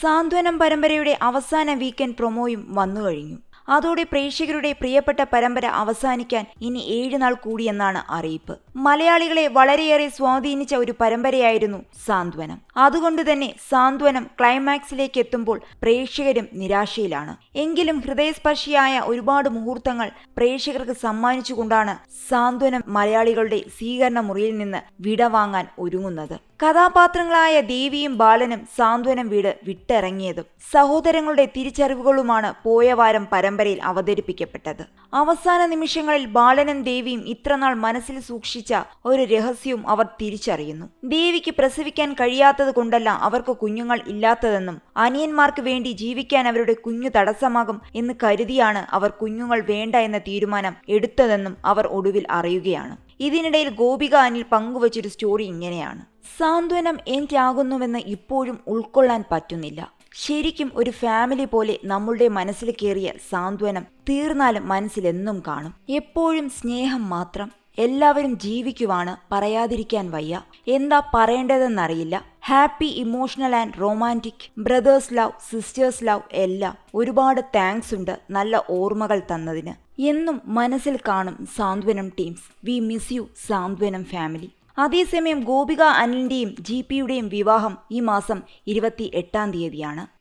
സാന്ത്വനം പരമ്പരയുടെ അവസാന വീക്കെൻഡ് പ്രൊമോയും വന്നു കഴിഞ്ഞു അതോടെ പ്രേക്ഷകരുടെ പ്രിയപ്പെട്ട പരമ്പര അവസാനിക്കാൻ ഇനി ഏഴ് നാൾ കൂടിയെന്നാണ് അറിയിപ്പ്. മലയാളികളെ വളരെയേറെ സ്വാധീനിച്ച ഒരു പരമ്പരയായിരുന്നു സാന്ത്വനം. അതുകൊണ്ട് തന്നെ സാന്ത്വനം ക്ലൈമാക്സിലേക്ക് എത്തുമ്പോൾ പ്രേക്ഷകരും നിരാശയിലാണ്. എങ്കിലും ഹൃദയസ്പർശിയായ ഒരുപാട് മുഹൂർത്തങ്ങൾ പ്രേക്ഷകർക്ക് സമ്മാനിച്ചുകൊണ്ടാണ് സാന്ത്വനം മലയാളികളുടെ സ്വീകരണ മുറിയിൽ നിന്ന് വിടവാങ്ങാൻ ഒരുങ്ങുന്നത്. കഥാപാത്രങ്ങളായ ദേവിയും ബാലനും സാന്ത്വനം വീട് വിട്ടിറങ്ങിയതും സഹോദരങ്ങളുടെ തിരിച്ചറിവുകളുമാണ് പോയ വാരം പരമ്പരയിൽ അവതരിപ്പിക്കപ്പെട്ടത്. അവസാന നിമിഷങ്ങളിൽ ബാലനും ദേവിയും ഇത്രനാൾ മനസ്സിൽ സൂക്ഷിച്ച ഒരു രഹസ്യവും അവർ തിരിച്ചറിയുന്നു. ദേവിക്ക് പ്രസവിക്കാൻ കഴിയാത്തത് കൊണ്ടല്ല അവർക്ക് കുഞ്ഞുങ്ങൾ ഇല്ലാത്തതെന്നും അനിയന്മാർക്ക് വേണ്ടി ജീവിക്കാൻ അവരുടെ കുഞ്ഞു തടസ്സമാകും എന്ന് കരുതിയാണ് അവർ കുഞ്ഞുങ്ങൾ വേണ്ട എന്ന തീരുമാനം എടുത്തതെന്നും അവർ ഒടുവിൽ അറിയുകയാണ്. ഇതിനിടയിൽ ഗോപിക അനിൽ പങ്കുവച്ചൊരു സ്റ്റോറി ഇങ്ങനെയാണ്. സാന്ത്വനം എന്താകുന്നുവെന്ന് ഇപ്പോഴും ഉൾക്കൊള്ളാൻ പറ്റുന്നില്ല. ശരിക്കും ഒരു ഫാമിലി പോലെ നമ്മളുടെ മനസ്സിൽ കയറിയ സാന്ത്വനം തീർന്നാലും മനസ്സിലെന്നും കാണും. എപ്പോഴും സ്നേഹം മാത്രം എല്ലാവരും ജീവിക്കുവാണ് പറയാതിരിക്കാൻ വയ്യ. എന്താ പറയേണ്ടതെന്നറിയില്ല. Happy emotional and romantic brothers love sisters love എല്ലാം ഒരുപാട് താങ്ക്സ് ഉണ്ട് നല്ല ഓർമ്മകൾ തന്നതിന്. എന്നും മനസ്സിൽ കാണും Santhwanam teams we miss you Santhwanam family അതേസമയം ഗോപിക അനിലിന്റെയും ജി പിയുടെയും വിവാഹം ഈ മാസം ഇരുപത്തി എട്ടാം തീയതിയാണ്.